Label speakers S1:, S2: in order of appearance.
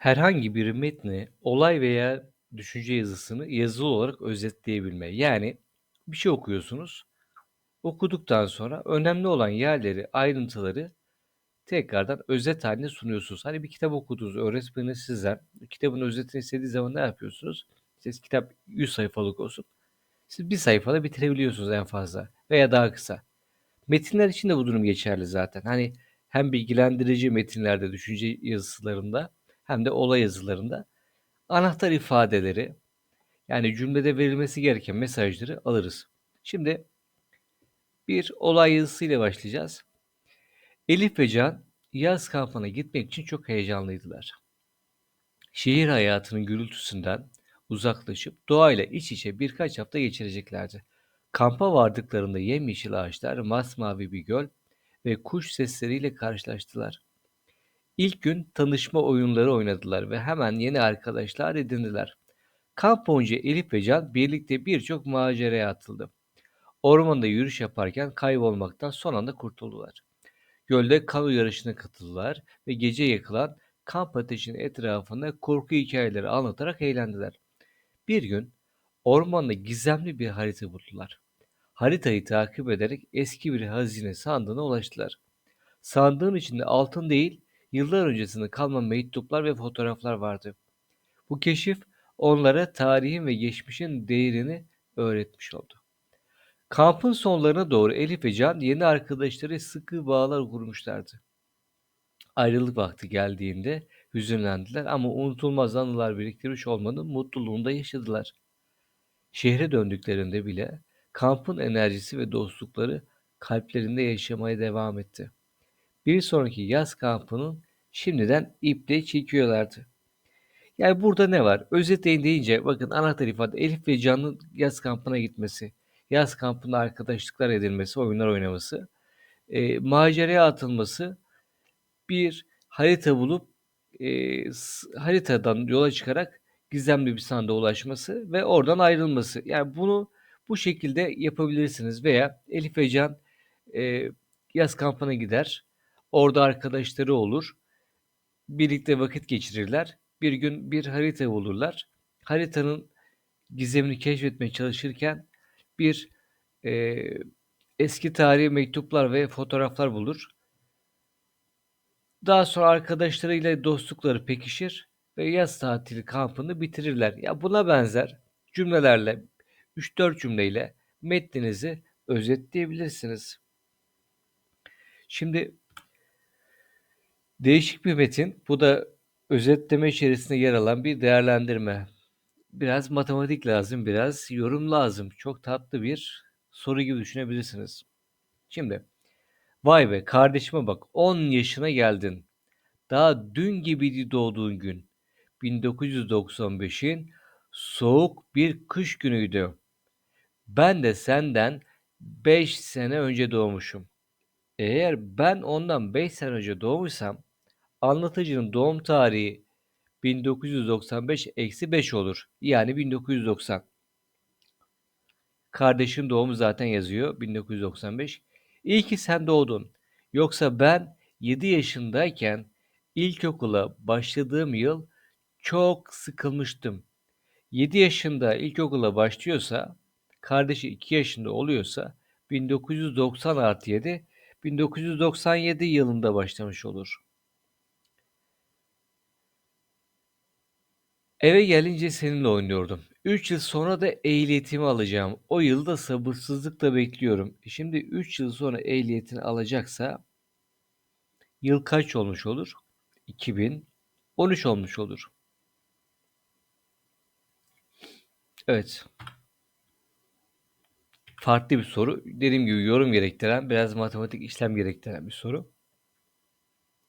S1: Herhangi bir metni, olay veya düşünce yazısını yazılı olarak özetleyebilme. Yani bir şey okuyorsunuz. Okuduktan sonra önemli olan yerleri, ayrıntıları tekrardan özet haline sunuyorsunuz. Hani bir kitap okudunuz, öğretmeniniz sizden kitabın özetini istediği zaman ne yapıyorsunuz? İşte kitap 100 sayfalık olsun. Siz bir sayfada bitirebiliyorsunuz en fazla veya daha kısa. Metinler için de bu durum geçerli zaten. Hani hem bilgilendirici metinlerde, düşünce yazılarında hem de olay yazılarında anahtar ifadeleri yani cümlede verilmesi gereken mesajları alırız. Şimdi bir olay yazısıyla başlayacağız. Elif ve Can yaz kampına gitmek için çok heyecanlıydılar. Şehir hayatının gürültüsünden uzaklaşıp doğayla iç içe birkaç hafta geçireceklerdi. Kampa vardıklarında yemyeşil ağaçlar, masmavi bir göl ve kuş sesleriyle karşılaştılar. İlk gün tanışma oyunları oynadılar ve hemen yeni arkadaşlar edindiler. Kamp boyunca Elif ve Can birlikte birçok maceraya atıldı. Ormanda yürüyüş yaparken kaybolmaktan son anda kurtuldular. Gölde kano yarışına katıldılar ve gece yakılan kamp ateşinin etrafında korku hikayeleri anlatarak eğlendiler. Bir gün ormanda gizemli bir harita buldular. Haritayı takip ederek eski bir hazine sandığına ulaştılar. Sandığın içinde altın değil, yıllar öncesinde kalma mektuplar ve fotoğraflar vardı. Bu keşif onlara tarihin ve geçmişin değerini öğretmiş oldu. Kampın sonlarına doğru Elif ve Can yeni arkadaşları sıkı bağlar kurmuşlardı. Ayrılık vakti geldiğinde hüzünlendiler ama unutulmaz anılar biriktirmiş olmanın mutluluğunu da yaşadılar. Şehre döndüklerinde bile kampın enerjisi ve dostlukları kalplerinde yaşamaya devam etti. Bir sonraki yaz kampının şimdiden iple çekiyorlardı. Yani burada ne var? Özetleyin deyince bakın anahtar ifade Elif ve Can'ın yaz kampına gitmesi, yaz kampında arkadaşlıklar edilmesi, oyunlar oynaması, e, maceraya atılması, bir harita bulup e, haritadan yola çıkarak gizemli bir sandığa ulaşması ve oradan ayrılması. Yani bunu bu şekilde yapabilirsiniz veya Elif ve Can e, yaz kampına gider, orada arkadaşları olur, birlikte vakit geçirirler bir gün bir harita bulurlar. Haritanın gizemini keşfetmeye çalışırken bir e, eski tarihi mektuplar ve fotoğraflar bulur. Daha sonra arkadaşlarıyla dostlukları pekişir ve yaz tatili kampını bitirirler. Ya buna benzer cümlelerle 3-4 cümleyle metninizi özetleyebilirsiniz. Şimdi değişik bir metin. Bu da özetleme içerisinde yer alan bir değerlendirme. Biraz matematik lazım, biraz yorum lazım. Çok tatlı bir soru gibi düşünebilirsiniz. Şimdi, vay be kardeşime bak 10 yaşına geldin. Daha dün gibiydi doğduğun gün. 1995'in soğuk bir kış günüydü. Ben de senden 5 sene önce doğmuşum. Eğer ben ondan 5 sene önce doğmuşsam Anlatıcının doğum tarihi 1995-5 olur. Yani 1990. Kardeşin doğumu zaten yazıyor 1995. İyi ki sen doğdun. Yoksa ben 7 yaşındayken ilkokula başladığım yıl çok sıkılmıştım. 7 yaşında ilkokula başlıyorsa, kardeşi 2 yaşında oluyorsa 1990 artı 7, 1997 yılında başlamış olur. Eve gelince seninle oynuyordum. 3 yıl sonra da ehliyetimi alacağım. O yılda sabırsızlıkla bekliyorum. Şimdi 3 yıl sonra ehliyetini alacaksa yıl kaç olmuş olur? 2013 olmuş olur. Evet. Farklı bir soru. Dediğim gibi yorum gerektiren, biraz matematik işlem gerektiren bir soru.